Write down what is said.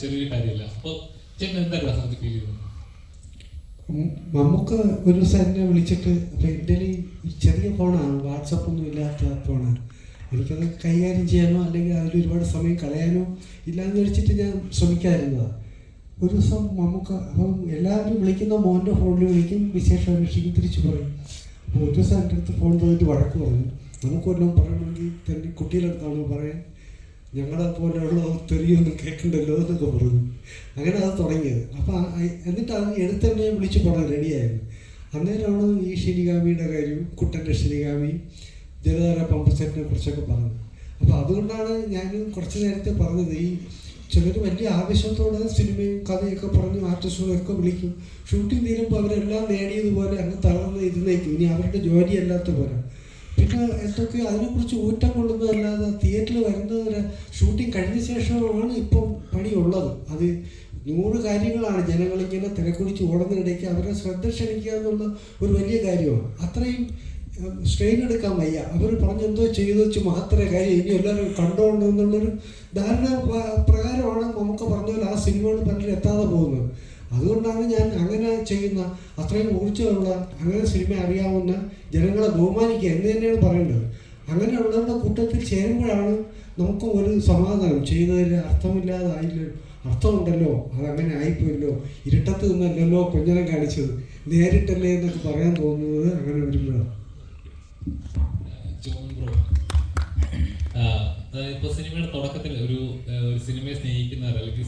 ചെറിയൊരു കാര്യമല്ല. അപ്പൊ ചേട്ടൻ എന്തായിരുന്നു സമയത്ത് ഫീൽ നമുക്ക് ഒരു ദിവസം വിളിച്ചിട്ട് അപ്പോൾ എന്റെ ചെറിയ ഫോണാണ്. വാട്സപ്പൊന്നും ഇല്ലാത്ത ഫോണാണ്. എനിക്കത് കൈകാര്യം ചെയ്യാനോ അല്ലെങ്കിൽ അതിൽ ഒരുപാട് സമയം കളയാനോ ഇല്ലാന്ന് വെച്ചിട്ട് ഞാൻ ശ്രമിക്കാതിരുന്നതാണ് ഒരു ദിവസം നമുക്ക് അപ്പം എല്ലാവരും വിളിക്കുന്ന മോന്റെ ഫോണിൽ വിളിക്കും വിശേഷം അന്വേഷിക്കും തിരിച്ചു പറയും. അപ്പോൾ ഒരു ദിവസം എന്റെ അടുത്ത് ഫോൺ തന്നിട്ട് വഴക്ക് പറഞ്ഞു. നമുക്ക് വല്ലതും പറയണമെങ്കിൽ തന്നെ കുട്ടികളെടുത്താണോ പറയാൻ? ഞങ്ങളെ പോലെയുള്ള തെറിയൊന്നും കേൾക്കണ്ടല്ലോ എന്നൊക്കെ പറഞ്ഞു. അങ്ങനെ അത് തുടങ്ങിയത്. അപ്പം എന്നിട്ട് അത് എടുത്തന്നെ വിളിച്ച് പോകാൻ റെഡിയായിരുന്നു അന്നേരമാണ് ഈ ശനികാമിയുടെ കാര്യവും കുട്ടന്റെ ശനികാമി ജലധാര പമ്പ് സെറ്റിനെ കുറിച്ചൊക്കെ പറഞ്ഞത്. അപ്പോൾ അതുകൊണ്ടാണ് ഞാൻ കുറച്ച് നേരത്തെ പറഞ്ഞത്. ഈ ചിലർ വലിയ ആവേശത്തോടെ സിനിമയും കഥയൊക്കെ പറഞ്ഞ് ആർട്ടിസ്റ്റുകളൊക്കെ വിളിക്കും. ഷൂട്ടിംഗ് തീരുമ്പോൾ അവരെല്ലാം നേടിയതുപോലെ അങ്ങ് തളർന്ന് ഇരുന്നേക്കും. ഇനി അവരുടെ ജോലിയല്ലാത്ത പോലെ പിന്നെ എന്തൊക്കെ അതിനെക്കുറിച്ച് ഊറ്റം കൊള്ളുന്നതല്ലാതെ കഴിഞ്ഞ ശേഷമാണ് ഇപ്പം പണിയുള്ളത്. അത് നൂറ് കാര്യങ്ങളാണ് ജനങ്ങളിങ്ങനെ തിരക്കുടിച്ച് ഓടുന്നതിനിടയ്ക്ക് അവരെ ശ്രദ്ധ ക്ഷണിക്കുക എന്നുള്ള ഒരു വലിയ കാര്യമാണ്. അത്രയും സ്ട്രെയിൻ എടുക്കാൻ വയ്യ. അവർ പറഞ്ഞെന്തോ ചെയ്തു വെച്ച് മാത്രമേ കാര്യം ഇനി എല്ലാവരും കണ്ടോണ്ട് എന്നുള്ളൊരു ധാരണ പ്രകാരമാണ് നമുക്ക് പറഞ്ഞ പോലെ ആ സിനിമകൾ പലരും എത്താതെ പോകുന്നത്. അതുകൊണ്ടാണ് ഞാൻ അങ്ങനെ ചെയ്യുന്ന അത്രയും ഊർജമുള്ള അങ്ങനെ സിനിമ അറിയാവുന്ന ജനങ്ങളെ ബഹുമാനിക്കുക എന്ന് തന്നെയാണ് പറയേണ്ടത്. അങ്ങനെയുള്ളവരുടെ കൂട്ടത്തിൽ ചേരുമ്പോഴാണ് നമുക്ക് ഒരു സമാധാനം. ചെയ്തതിൽ അർത്ഥമില്ലാതായില്ലോ? അർത്ഥമുണ്ടല്ലോ. അതങ്ങനെ ആയിപ്പോയല്ലോ. ഇരുട്ടത്ത് നിന്നല്ലല്ലോ കുഞ്ഞനം കാണിച്ചത്. നേരിട്ടല്ലേ എന്നൊക്കെ പറയാൻ തോന്നുന്നത് അങ്ങനെ വരുമ്പോഴാണ് ഇപ്പോൾ സിനിമയുടെ തുടക്കത്തിൽ ഒരു ഒരു സിനിമയെ സ്നേഹിക്കുന്നവർ അല്ലെങ്കിൽ